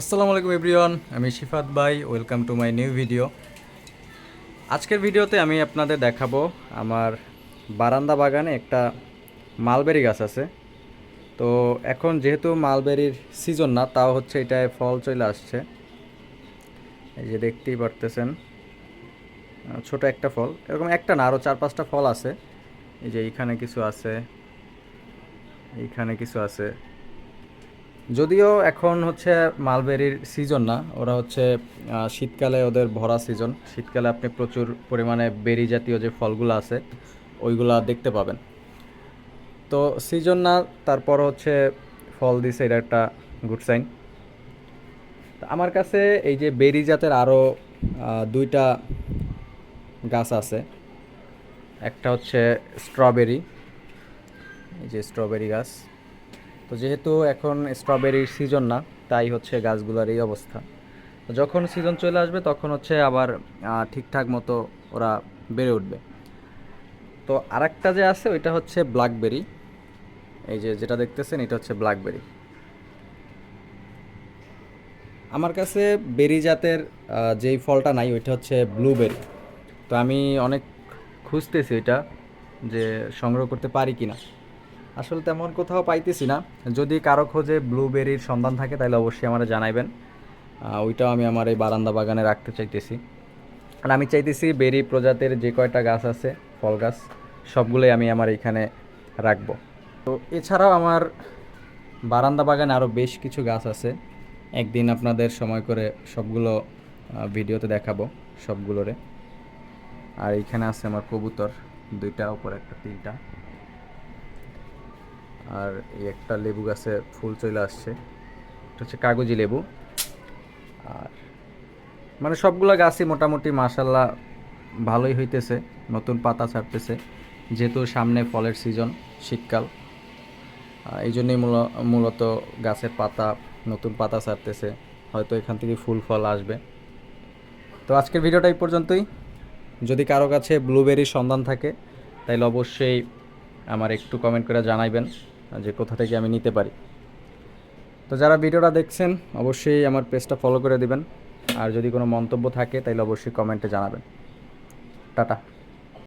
আসসালামু আলাইকুম এভরিওয়ান, আমি শিফাত ভাই, welcome to my new video. আজকের ভিডিওতে আমি আপনাদের দেখাবো আমার বারান্দা বাগানে একটা মালবেরি গাছ আছে। তো এখন যেহেতু মালবেরির সিজন না, তাও হচ্ছে এটায় ফল চলে আসছে। এই যে দেখতেই পারতেছেন ছোট একটা ফল। এরকম একটা না আরও চার পাঁচটা ফল আছে। এই যে এইখানে কিছু আছে, এইখানে কিছু আছে। যদিও এখন হচ্ছে মালবেরির সিজন না, ওরা হচ্ছে শীতকালে ওদের ভরা সিজন শীতকালে আপনি প্রচুর পরিমাণে বেরি জাতীয় যে ফলগুলো আছে, ওইগুলা দেখতে পাবেন। তো সিজন না তারপর হচ্ছে ফল দিছে এটা একটা গুড সাইন আমার কাছে এই যে বেরি জাতের আরও দুইটা গাছ আছে। একটা হচ্ছে স্ট্রবেরি এই যে স্ট্রবেরি গাছ। তো যেহেতু এখন স্ট্রবেরির সিজন না, তাই হচ্ছে গাছগুলোর এই অবস্থা। তো যখন সিজন চলে আসবে, তখন হচ্ছে আবার ঠিকঠাক মতো ওরা বেড়ে উঠবে। তো আরেকটা যে আছে, ওইটা হচ্ছে ব্ল্যাকবেরি এই যে যেটা দেখতেছেন, এটা হচ্ছে ব্ল্যাকবেরি আমার কাছে বেরি জাতের যেই ফলটা নাই, ওইটা হচ্ছে ব্লুবেরি তো আমি অনেক খুঁজতেছি এটা, যে সংগ্রহ করতে পারি কিনা। আসলে তেমন কোথাও পাইতেছি না। যদি কারও খোঁজে ব্লুবেরির সন্ধান থাকে, তাহলে অবশ্যই আমার জানাইবেন। ওইটাও আমি আমার এই বারান্দা বাগানে রাখতে চাইতেছি। আর আমি চাইতেছি বেরি প্রজাতির যে কয়টা গাছ আছে, ফল গাছ, সবগুলোই আমি আমার এখানে রাখব। তো এছাড়াও আমার বারান্দা বাগানে আরও বেশ কিছু গাছ আছে। একদিন আপনাদের সময় করে সবগুলো ভিডিওতে দেখাবো সবগুলোরে। আর এইখানে আছে আমার কবুতর, দুইটা উপর একটা, তিনটা। আর এই একটা লেবু গাছে ফুল চলে আসছে। এটা হচ্ছে কাগজি লেবু। আর মানে সবগুলো গাছই মোটামুটি মাসাল্লাহ ভালোই হইতেছে, নতুন পাতা ছাড়তেছে, যেহেতু সামনে ফলের সিজন শীতকাল। এই জন্যই মূল- মূলত গাছের পাতা, নতুন পাতা ছাড়তেছে, হয়তো এখান থেকে ফুল ফল আসবে। তো আজকের ভিডিওটা এই পর্যন্তই। যদি কারও কাছে ব্লুবেরির সন্ধান থাকে, তাইলে অবশ্যই আমার একটু কমেন্ট করে জানাইবেন। যে কোথা থেকে আমি নিতে পারি। তো যারা ভিডিওটা দেখছেন, অবশ্যই আমার পেজটা ফলো করে দিবেন। আর যদি কোনো মন্তব্য থাকে, তাহলে অবশ্যই কমেন্টে জানাবেন। টাটা।